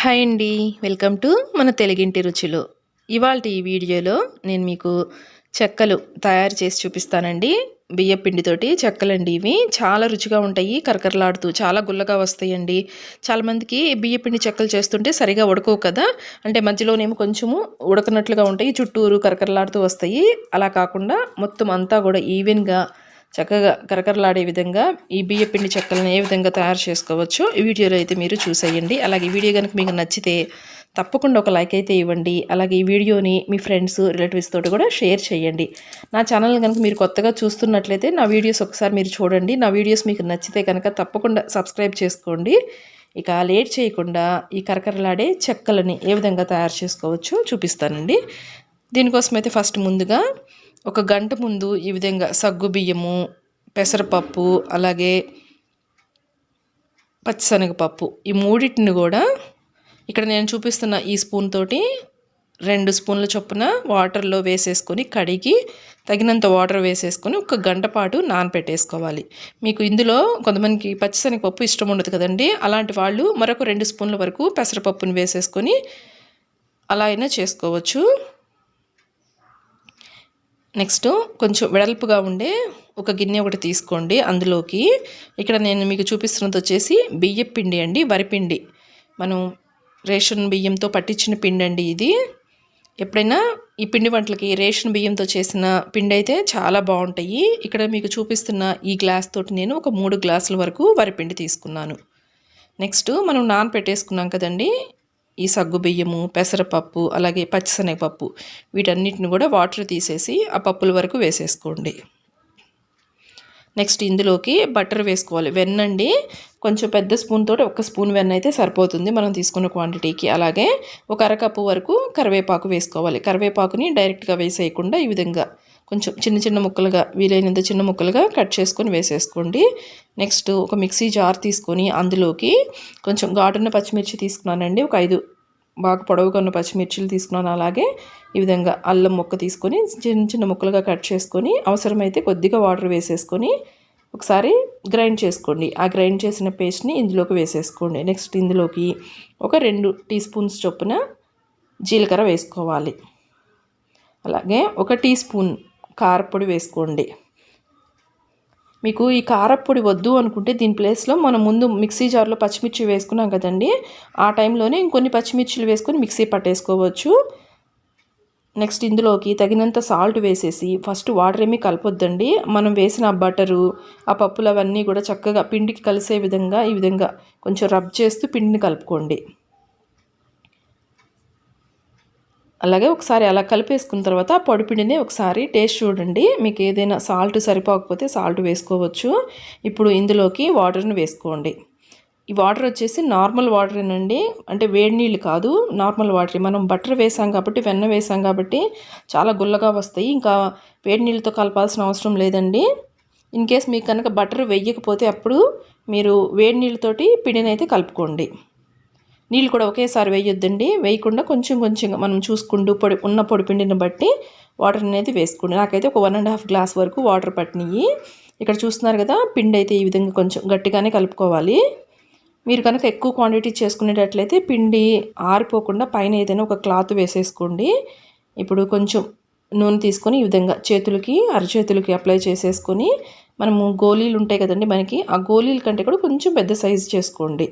Hi అండి. Welcome to మన తెలుగింటి రుచులు. ఇవాళ ఈ వీడియోలో నేను మీకు చెక్కలు తయారు చేసి చూపిస్తానండి. బియ్య పిండితోటి చెక్కలండి ఇవి. చాలా రుచిగా ఉంటాయి కరకరలాడుతూ చాలా గుల్లగా వస్తాయండి. చాలామందికి బియ్య పిండి చెక్కలు చేస్తుంటే సరిగా ఉడకవు కదా. అంటే మధ్యలోనేమో కొంచెము ఉడకనట్లుగా ఉంటాయి చుట్టూరు కరకరలాడుతూ వస్తాయి. అలా కాకుండా మొత్తం అంతా కూడా ఈవెన్గా చక్కగా కరకరలాడే విధంగా ఈ బియ్య పిండి చెక్కలను ఏ విధంగా తయారు చేసుకోవచ్చో ఈ వీడియోలో అయితే మీరు చూసేయండి. అలాగే ఈ వీడియో కనుక మీకు నచ్చితే తప్పకుండా ఒక లైక్ అయితే ఇవ్వండి. అలాగే ఈ వీడియోని మీ ఫ్రెండ్స్ రిలేటివ్స్ తోటి కూడా షేర్ చేయండి. నా ఛానల్ కనుక మీరు కొత్తగా చూస్తున్నట్లయితే నా వీడియోస్ ఒకసారి మీరు చూడండి. నా వీడియోస్ మీకు నచ్చితే కనుక తప్పకుండా సబ్స్క్రైబ్ చేసుకోండి. ఇక లేట్ చేయకుండా ఈ కరకరలాడే చెక్కలని ఏ విధంగా తయారు చేసుకోవచ్చో చూపిస్తానండి. దీనికోసం అయితే ఫస్ట్ ముందుగా ఒక గంట ముందు ఈ విధంగా సగ్గు బియ్యము పెసరపప్పు అలాగే పచ్చిశనగపప్పు ఈ మూడింటిని కూడా ఇక్కడ నేను చూపిస్తున్న ఈ స్పూన్ తోటి రెండు స్పూన్ల చొప్పున వాటర్లో వేసేసుకొని కడిగి తగినంత వాటర్ వేసేసుకొని ఒక గంట పాటు నానపెట్టేసుకోవాలి. మీకు ఇందులో కొంతమందికి పచ్చిశనగపప్పు ఇష్టం ఉండదు కదండి. అలాంటి వాళ్ళు మరొక రెండు స్పూన్ల వరకు పెసరపప్పుని వేసేసుకొని అలా అయినా చేసుకోవచ్చు. నెక్స్ట్ కొంచెం వెడల్పుగా ఉండే ఒక గిన్నె ఒకటి తీసుకోండి అందులోకి. ఇక్కడ నేను మీకు చూపిస్తున్నది వచ్చేసి బియ్య పిండి అండి వరిపిండి మనం రేషన్ బియ్యంతో పట్టించిన పిండి అండి ఇది. ఎప్పుడైనా ఈ పిండి వంటలకి రేషన్ బియ్యంతో చేసిన పిండి అయితే చాలా బాగుంటాయి. ఇక్కడ మీకు చూపిస్తున్న ఈ గ్లాస్ తోటి నేను ఒక మూడు గ్లాసుల వరకు వరిపిండి తీసుకున్నాను. నెక్స్ట్ మనం నాన్ పెట్టేసుకున్నాం కదండి ఈ సగ్గు బియ్యము పెసరపప్పు అలాగే పచ్చిశనగపప్పు వీటన్నిటిని కూడా వాటర్ తీసేసి ఆ పప్పుల వరకు వేసేసుకోండి. నెక్స్ట్ ఇందులోకి బటర్ వేసుకోవాలి. వెన్న అండి కొంచెం పెద్ద స్పూన్ తోటి ఒక స్పూన్ వెన్న అయితే సరిపోతుంది మనం తీసుకున్న క్వాంటిటీకి. అలాగే ఒక అరకప్పు వరకు కరివేపాకు వేసుకోవాలి. కరివేపాకుని డైరెక్ట్గా వేసేయకుండా ఈ విధంగా కొంచెం చిన్న చిన్న ముక్కలుగా వీలైనంత చిన్న ముక్కలుగా కట్ చేసుకొని వేసేసుకోండి. నెక్స్ట్ ఒక మిక్సీ జార్ తీసుకొని అందులోకి కొంచెం ఘాటున్న పచ్చిమిర్చి తీసుకున్నానండి. ఒక ఐదు బాగా పొడవుగా ఉన్న పచ్చిమిర్చిలు తీసుకున్నాను. అలాగే ఈ విధంగా అల్లం ముక్క తీసుకొని చిన్న చిన్న ముక్కలుగా కట్ చేసుకొని అవసరమైతే కొద్దిగా వాటర్ వేసేసుకొని ఒకసారి గ్రైండ్ చేసుకోండి. ఆ గ్రైండ్ చేసిన పేస్ట్ని ఇందులోకి వేసేసుకోండి. నెక్స్ట్ ఇందులోకి ఒక రెండు టీ స్పూన్స్ చొప్పున జీలకర్ర వేసుకోవాలి. అలాగే ఒక టీ స్పూన్ కారపొడి వేసుకోండి. మీకు ఈ కారపొడి వద్దు అనుకుంటే దీని ప్లేస్లో మనం ముందు మిక్సీ జార్లో పచ్చిమిర్చి వేసుకున్నాం కదండి ఆ టైంలోనే ఇంకొన్ని పచ్చిమిర్చిలు వేసుకొని మిక్సీ పట్టేసుకోవచ్చు. నెక్స్ట్ ఇందులోకి తగినంత సాల్ట్ వేసేసి ఫస్ట్ వాటర్ ఏమీ కలపొద్దండి. మనం వేసిన బటరు ఆ పప్పులు అవన్నీ కూడా చక్కగా పిండికి కలిసే విధంగా ఈ విధంగా కొంచెం రబ్ చేస్తూ పిండిని కలుపుకోండి. అలాగే ఒకసారి అలా కలిపేసుకున్న తర్వాత పొడిపిండిని ఒకసారి టేస్ట్ చూడండి. మీకు ఏదైనా సాల్ట్ సరిపోకపోతే సాల్ట్ వేసుకోవచ్చు. ఇప్పుడు ఇందులోకి వాటర్ని వేసుకోండి. ఈ వాటర్ వచ్చేసి నార్మల్ వాటరేనండి. అంటే వేడి నీళ్ళు కాదు నార్మల్ వాటర్. మనం బటర్ వేసాం కాబట్టి వెన్న వేసాం కాబట్టి చాలా గుల్లగా వస్తాయి. ఇంకా వేడి నీళ్ళతో కలపాల్సిన అవసరం లేదండి. ఇన్ కేస్ మీకు కనుక బటర్ వేయకపోతే అప్పుడు మీరు వేడి నీళ్ళతోటి పిండిని అయితే కలుపుకోండి. నీళ్ళు కూడా ఒకేసారి వేయొద్దండి. వేయకుండా కొంచెం కొంచెం మనం చూసుకుంటూ పొడి ఉన్న పొడిపిండిని బట్టి వాటర్ అనేది వేసుకోండి. నాకైతే ఒక వన్ అండ్ హాఫ్ గ్లాస్ వరకు వాటర్ పట్టినాయి. ఇక్కడ చూస్తున్నారు కదా పిండి అయితే ఈ విధంగా కొంచెం గట్టిగానే కలుపుకోవాలి. మీరు కనుక ఎక్కువ క్వాంటిటీ చేసుకునేటట్లయితే పిండి ఆరిపోకుండా పైన ఏదైనా ఒక క్లాత్ వేసేసుకోండి. ఇప్పుడు కొంచెం నూనె తీసుకొని ఈ విధంగా చేతులకి అరచేతులకి అప్లై చేసేసుకొని మనము గోళీలు ఉంటాయి కదండి మనకి ఆ గోళీల కంటే కూడా కొంచెం పెద్ద సైజు చేసుకోండి.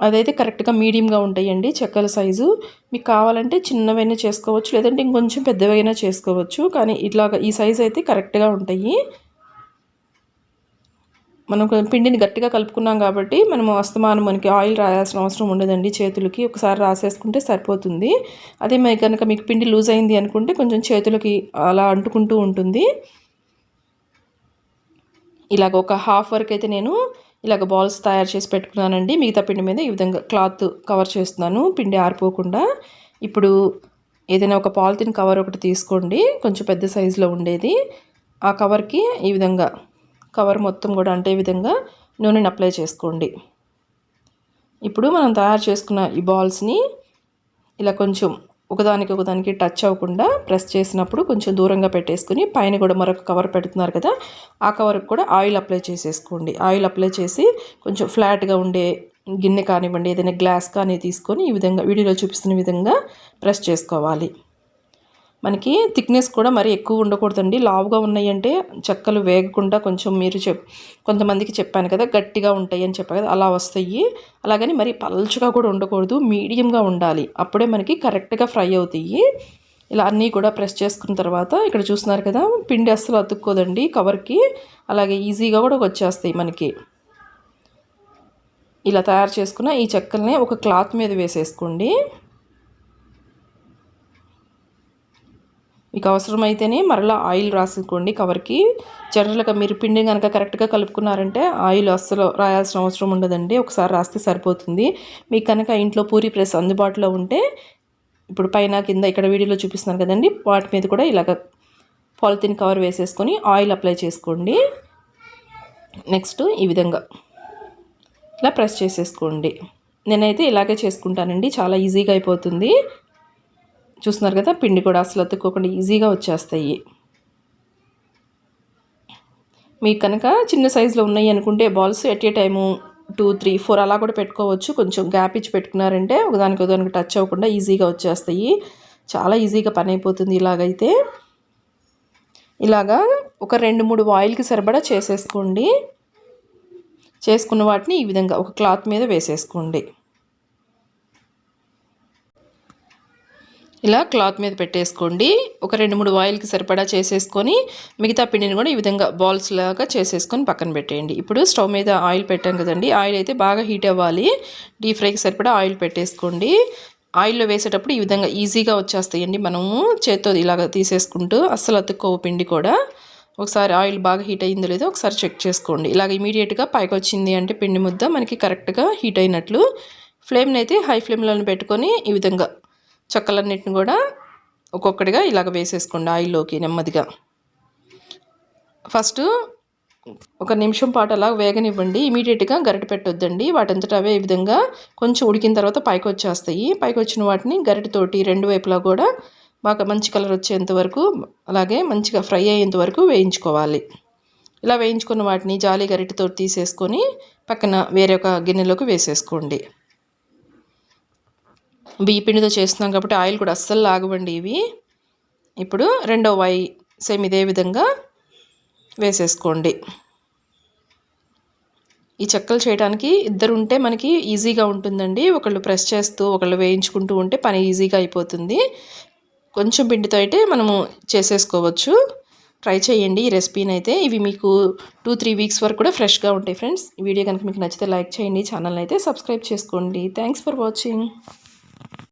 అదైతే కరెక్ట్గా మీడియంగా ఉంటాయండి చెక్కల సైజు. మీకు కావాలంటే చిన్నవైనా చేసుకోవచ్చు లేదంటే ఇంకొంచెం పెద్దవైనా చేసుకోవచ్చు. కానీ ఇట్లాగా ఈ సైజు అయితే కరెక్ట్గా ఉంటాయి. మనం పిండిని గట్టిగా కలుపుకున్నాం కాబట్టి మనం అస్తమానం మనకి ఆయిల్ రాయాల్సిన అవసరం ఉండదండి చేతులకి. ఒకసారి రాసేసుకుంటే సరిపోతుంది. అదే మరి కనుక మీకు పిండి లూజ్ అయింది అనుకుంటే కొంచెం చేతులకి అలా అంటుకుంటూ ఉంటుంది. ఇలాగ ఒక హాఫ్ వరకు అయితే నేను ఇలాగ బాల్స్ తయారు చేసి పెట్టుకున్నానండి. మిగతా పిండి మీద ఈ విధంగా క్లాత్ కవర్ చేస్తున్నాను. పిండి ఆరిపోకుండా ఇప్పుడు ఏదైనా ఒక పాలిథిన్ కవర్ ఒకటి తీసుకోండి. కొంచెం పెద్ద సైజులో ఉండేది. ఆ కవర్కి ఈ విధంగా కవర్ మొత్తం కూడా అంటే విధంగా నూనెని అప్లై చేసుకోండి. ఇప్పుడు మనం తయారు చేసుకున్న ఈ బాల్స్ని ఇలా కొంచెం ఒకదానికి ఒకదానికి టచ్ అవ్వకుండా ప్రెస్ చేసినప్పుడు కొంచెం దూరంగా పెట్టేసుకుని పైన కూడా మరొక కవర్ పెడుతున్నారు కదా ఆ కవర్కి కూడా ఆయిల్ అప్లై చేసేసుకోండి. ఆయిల్ అప్లై చేసి కొంచెం ఫ్లాట్గా ఉండే గిన్నె కానివ్వండి ఏదైనా గ్లాస్ కానీ తీసుకొని ఈ విధంగా వీడియోలో చూపిస్తున్న విధంగా ప్రెస్ చేసుకోవాలి. మనకి థిక్నెస్ కూడా మరీ ఎక్కువ ఉండకూడదండి. లావుగా ఉన్నాయంటే చెక్కలు వేగకుండా కొంచెం మీరు చెప్ కొంతమందికి చెప్పాను కదా గట్టిగా ఉంటాయి అని చెప్పా కదా అలా వస్తాయి. అలాగని మరి పల్చగా కూడా ఉండకూడదు మీడియంగా ఉండాలి. అప్పుడే మనకి కరెక్ట్గా ఫ్రై అవుతాయి. ఇలా అన్నీ కూడా ప్రెస్ చేసుకున్న తర్వాత ఇక్కడ చూస్తున్నారు కదా పిండి అస్సలు అతుక్కోదండి కవర్కి. అలాగే ఈజీగా కూడా వచ్చేస్తాయి మనకి. ఇలా తయారు చేసుకున్న ఈ చెక్కల్ని ఒక క్లాత్ మీద వేసేసుకోండి. మీకు అవసరమైతేనే మరలా ఆయిల్ రాసుకోండి కవర్కి. జనరల్గా మీరు పిండి కనుక కరెక్ట్గా కలుపుకున్నారంటే ఆయిల్ అస్సలు రాయాల్సిన అవసరం ఉండదండి. ఒకసారి రాస్తే సరిపోతుంది. మీకు కనుక ఇంట్లో పూరి ప్రెస్ అందుబాటులో ఉంటే ఇప్పుడు పైన కింద ఇక్కడ వీడియోలో చూపిస్తున్నాను కదండి వాటి మీద కూడా ఇలాగ పాలిథిన్ కవర్ వేసేసుకొని ఆయిల్ అప్లై చేసుకోండి. నెక్స్ట్ ఈ విధంగా ఇలా ప్రెస్ చేసేసుకోండి. నేనైతే ఇలాగే చేసుకుంటానండి. చాలా ఈజీగా అయిపోతుంది. చూస్తున్నారు కదా పిండి కూడా అసలు అతుక్కోకుండా ఈజీగా వచ్చేస్తాయి. మీకు కనుక చిన్న సైజులో ఉన్నాయి అనుకుంటే balls at a time two three four అలా కూడా పెట్టుకోవచ్చు. కొంచెం గ్యాప్ ఇచ్చి పెట్టుకున్నారంటే ఒకదానికి ఒకదానికి టచ్ అవ్వకుండా ఈజీగా వచ్చేస్తాయి. చాలా ఈజీగా పని అయిపోతుంది ఇలాగైతే. ఇలాగా ఒక రెండు మూడు ఆయిల్కి సరిపడా చేసేసుకోండి. చేసుకున్న వాటిని ఈ విధంగా ఒక క్లాత్ మీద వేసేసుకోండి. ఇలా క్లాత్ మీద పెట్టేసుకోండి. ఒక రెండు మూడు ఆయిల్కి సరిపడా చేసేసుకొని మిగతా పిండిని కూడా ఈ విధంగా బాల్స్ లాగా చేసేసుకొని పక్కన పెట్టేయండి. ఇప్పుడు స్టవ్ మీద ఆయిల్ పెట్టాం కదండి ఆయిల్ అయితే బాగా హీట్ అవ్వాలి. డీప్ ఫ్రైకి సరిపడా ఆయిల్ పెట్టేసుకోండి. ఆయిల్లో వేసేటప్పుడు ఈ విధంగా ఈజీగా వచ్చేస్తాయండి. మనము చేత్తో ఇలాగ తీసేసుకుంటూ అస్సలు అతుక్కోవు పిండి కూడా. ఒకసారి ఆయిల్ బాగా హీట్ అయిందో లేదో ఒకసారి చెక్ చేసుకోండి. ఇలాగ ఇమీడియట్గా పైకి వచ్చింది అంటే పిండి ముద్ద మనకి కరెక్ట్గా హీట్ అయినట్లు. ఫ్లేమ్ని అయితే హై ఫ్లేమ్లో పెట్టుకొని ఈ విధంగా చక్కలన్నిటిని కూడా ఒక్కొక్కటిగా ఇలాగ వేసేసుకోండి ఆయిల్లోకి నెమ్మదిగా. ఫస్ట్ ఒక నిమిషం పాటు అలా వేగనివ్వండి. ఇమీడియట్గా గరిట పెట్టొద్దండి. వాటంతటా అవే ఈ విధంగా కొంచెం ఉడికిన తర్వాత పైకి వచ్చేస్తాయి. పైకి వచ్చిన వాటిని గరిటతోటి రెండు వైపులా కూడా బాగా మంచి కలర్ వచ్చేంత వరకు అలాగే మంచిగా ఫ్రై అయ్యేంత వరకు వేయించుకోవాలి. ఇలా వేయించుకున్న వాటిని జాలి గరిటతో తీసేసుకొని పక్కన వేరే ఒక గిన్నెలోకి వేసేసుకోండి. బియ్యపిండితో చేస్తున్నాం కాబట్టి ఆయిల్ కూడా అస్సలు లాగవండి ఇవి. ఇప్పుడు రెండో వాయి సేమ్ ఇదే విధంగా వేసేసుకోండి. ఈ చెక్కలు చేయడానికి ఇద్దరు ఉంటే మనకి ఈజీగా ఉంటుందండి. ఒకళ్ళు ప్రెస్ చేస్తూ ఒకళ్ళు వేయించుకుంటూ ఉంటే పని ఈజీగా అయిపోతుంది. కొంచెం పిండితో అయితే మనము చేసేసుకోవచ్చు. ట్రై చేయండి ఈ రెసిపీని అయితే ఇవి మీకు టూ త్రీ వీక్స్ వరకు కూడా ఫ్రెష్గా ఉంటాయి ఫ్రెండ్స్. ఈ వీడియో కనుక మీకు నచ్చితే లైక్ చేయండి. ఛానల్ అయితే సబ్స్క్రైబ్ చేసుకోండి. Thanks for watching.